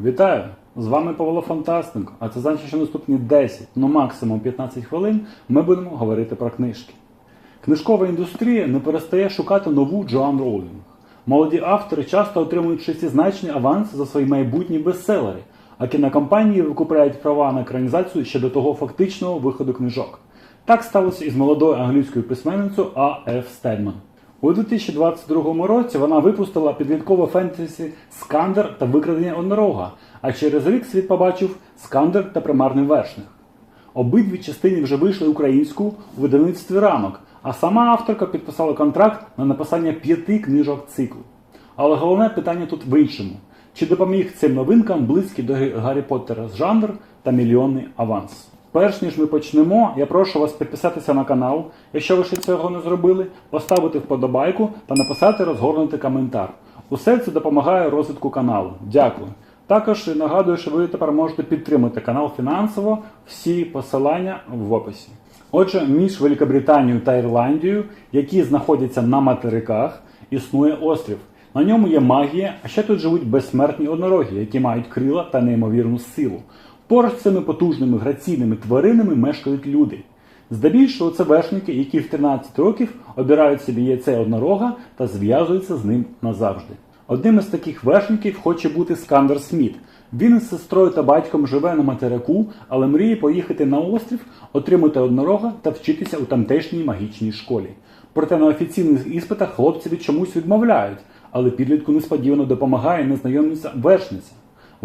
Вітаю! З вами Павло Фантастенко, а це значить, що наступні 10, ну максимум 15 хвилин ми будемо говорити про книжки. Книжкова індустрія не перестає шукати нову Джоан Роулінг. Молоді автори часто отримують шестизначні аванси за свої майбутні бестселери, а кінокомпанії викупляють права на екранізацію ще до того фактичного виходу книжок. Так сталося із молодою англійською письменницею А. Ф. Стедман. У 2022 році вона випустила підліткове фентезі Скандер та викрадення однорога, а через рік світ побачив Скандер та примарний вершник. Обидві частини вже вийшли українською у видавництві ранок, а сама авторка підписала контракт на написання п'яти книжок циклу. Але головне питання тут в іншому: чи допоміг цим новинкам близький до Гаррі Поттера жанр та мільйонний аванс? Перш ніж ми почнемо, я прошу вас підписатися на канал, якщо ви ще цього не зробили, поставити вподобайку та написати розгорнутий коментар. Усе це допомагає розвитку каналу. Дякую. Також нагадую, що ви тепер можете підтримати канал фінансово. Всі посилання в описі. Отже, між Великобританією та Ірландією, які знаходяться на материках, існує острів. На ньому є магія, а ще тут живуть безсмертні однороги, які мають крила та неймовірну силу. Поруч з цими потужними граційними тваринами мешкають люди. Здебільшого це вершники, які в 13 років обирають собі яйце однорога та зв'язуються з ним назавжди. Одним із таких вершників хоче бути Скандер Сміт. Він із сестрою та батьком живе на материку, але мріє поїхати на острів, отримати однорога та вчитися у тамтешній магічній школі. Проте на офіційних іспитах хлопцеві чомусь відмовляють, але підлітку несподівано допомагає незнайомиця вершниця.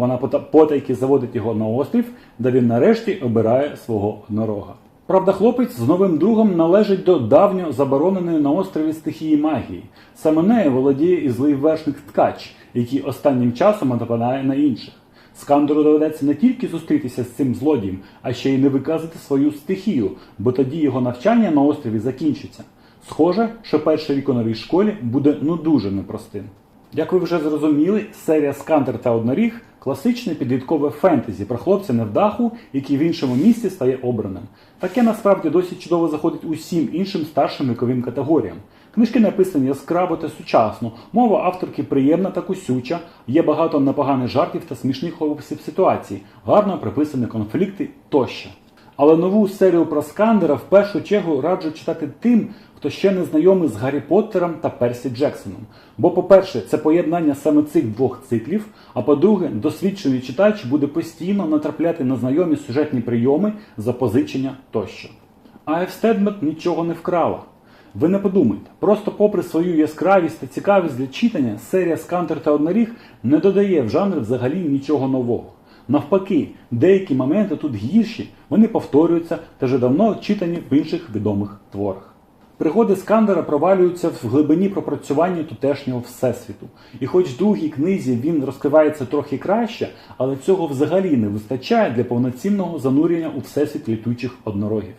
Вона пота- потайки заводить його на острів, де він нарешті обирає свого однорога. Правда, хлопець з новим другом належить до давньо забороненої на острові стихії магії. Саме нею володіє і злий вершник ткач, який останнім часом нападає на інших. Скандеру доведеться не тільки зустрітися з цим злодієм, а ще й не виказати свою стихію, бо тоді його навчання на острові закінчиться. Схоже, що перший рік у новій школі буде ну дуже непростим. Як ви вже зрозуміли, серія Скандер та Одноріг класичне підліткове фентезі про хлопця невдаху, який в іншому місці стає обраним. Таке насправді досить чудово заходить усім іншим старшим віковим категоріям. Книжки написані яскраво та сучасно, мова авторки приємна та кусюча, є багато непоганих жартів та смішних описів ситуацій, гарно приписані конфлікти тощо. Але нову серію про Скандера в першу чергу раджу читати тим, хто ще не знайомий з Гаррі Поттером та Персі Джексоном. Бо, по-перше, це поєднання саме цих двох циклів, а по-друге, досвідчений читач буде постійно натрапляти на знайомі сюжетні прийоми, запозичення тощо. А Стедмет нічого не вкрала. Ви не подумайте, просто попри свою яскравість та цікавість для читання, серія Скантер та Одноріг не додає в жанр взагалі нічого нового. Навпаки, деякі моменти тут гірші, вони повторюються та вже давно читані в інших відомих творах. Пригоди Скандера провалюються в глибині пропрацювання тутешнього всесвіту. І хоч в другій книзі він розкривається трохи краще, але цього взагалі не вистачає для повноцінного занурення у всесвіт літучих однорогів.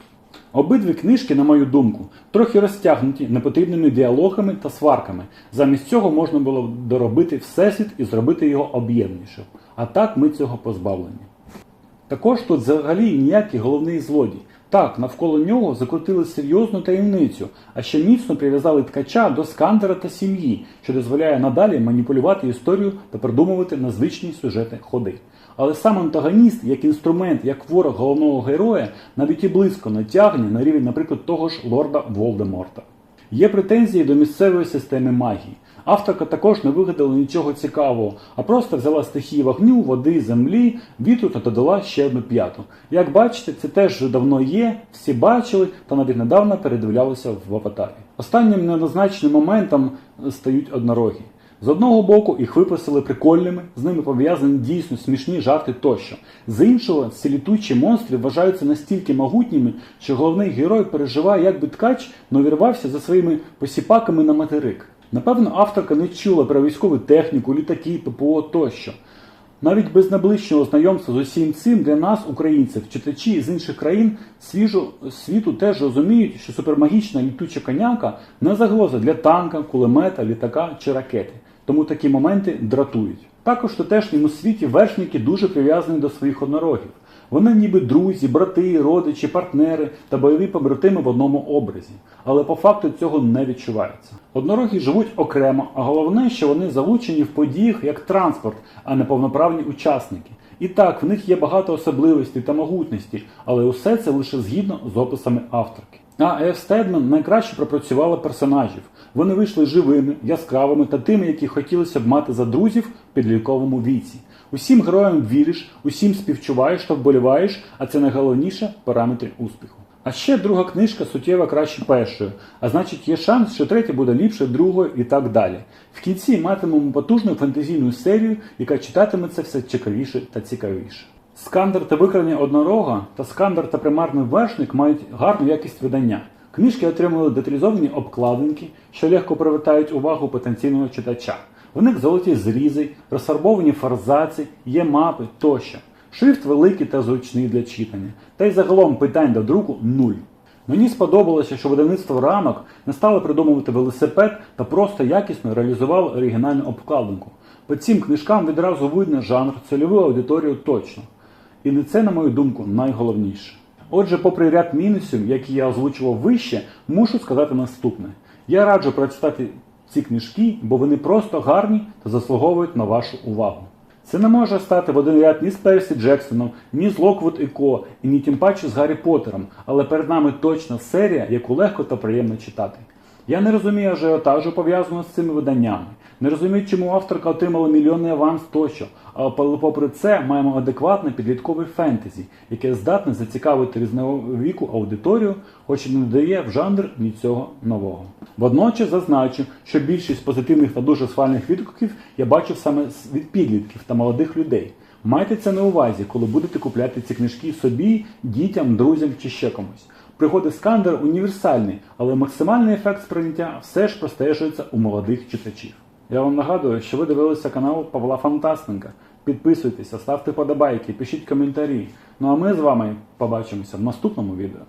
Обидві книжки, на мою думку, трохи розтягнуті непотрібними діалогами та сварками. Замість цього можна було доробити всесвіт і зробити його об'ємнішим. А так ми цього позбавлені. Також тут взагалі ніякий головний злодій. Так, навколо нього закрутили серйозну таємницю, а ще міцно прив'язали ткача до скандера та сім'ї, що дозволяє надалі маніпулювати історію та придумувати незвичні сюжети ходи. Але сам антагоніст, як інструмент, як ворог головного героя, навіть і близько не тягне на рівень, наприклад, того ж лорда Волдеморта. Є претензії до місцевої системи магії. Авторка також не вигадала нічого цікавого, а просто взяла стихії вогню, води, землі, вітру та додала ще одну п'яту. Як бачите, це теж вже давно є, всі бачили та навіть недавно передивлялися в аватарі. Останнім неоднозначним моментом стають однорогі. З одного боку їх виписали прикольними, з ними пов'язані дійсно смішні жарти тощо. З іншого, ці літучі монстри вважаються настільки могутніми, що головний герой переживає, як би ткач не вірвався за своїми посіпаками на материк. Напевно, авторка не чула про військову техніку, літаки, ППО тощо. Навіть без найближчого знайомства з усім цим для нас, українців, читачі з інших країн свіжу світу теж розуміють, що супермагічна літуча коняка не загроза для танка, кулемета, літака чи ракети. Тому такі моменти дратують. Також в тутешньому світі вершники дуже прив'язані до своїх однорогів. Вони ніби друзі, брати, родичі, партнери та бойові побратими в одному образі, але по факту цього не відчувається. Однорогі живуть окремо, а головне, що вони залучені в подіях як транспорт, а не повноправні учасники. І так, в них є багато особливостей та могутності, але усе це лише згідно з описами авторки. А Еф Стедман найкраще пропрацювала персонажів. Вони вийшли живими, яскравими та тими, які хотілося б мати за друзів в підлітковому віці. Усім героям віриш, усім співчуваєш та вболіваєш, а це найголовніше параметри успіху. А ще друга книжка суттєво краще першої, а значить є шанс, що третя буде ліпше другої і так далі. В кінці матимемо потужну фантазійну серію, яка читатиметься все цікавіше та цікавіше. Скандер та викрадення однорога та скандер та примарний вершник мають гарну якість видання. Книжки отримали деталізовані обкладинки, що легко привертають увагу потенційного читача. В них золоті зрізи, розфарбовані форзаці, є мапи тощо. Шрифт великий та зручний для читання. Та й загалом питань до друку нуль. Мені сподобалося, що видавництво рамок не стало придумувати велосипед та просто якісно реалізувало оригінальну обкладинку. По цим книжкам відразу видно жанр, цільову аудиторію точно. І не це, на мою думку, найголовніше. Отже, попри ряд мінусів, які я озвучував вище, мушу сказати наступне: я раджу прочитати ці книжки, бо вони просто гарні та заслуговують на вашу увагу. Це не може стати в один ряд ні з Персі Джексоном, ні з Локвуд і Ко, і ні тим паче з Гаррі Поттером, але перед нами точно серія, яку легко та приємно читати. Я не розумію ажіотажу пов'язаного з цими виданнями. Не розумію, чому авторка отримала мільйонний аванс тощо, але попри це маємо адекватне підліткове фентезі, яке здатне зацікавити різновіку аудиторію, хоч і не додає в жанр нічого нового. Водночас зазначу, що більшість позитивних та дуже схвальних відгуків я бачив саме від підлітків та молодих людей. Майте це на увазі, коли будете купляти ці книжки собі, дітям, друзям чи ще комусь. Пригоди Скандер універсальний, але максимальний ефект сприйняття все ж простежується у молодих читачів. Я вам нагадую, що ви дивилися канал Павла Фантастенка. Підписуйтеся, ставте подобайки, пишіть коментарі. Ну а ми з вами побачимося в наступному відео.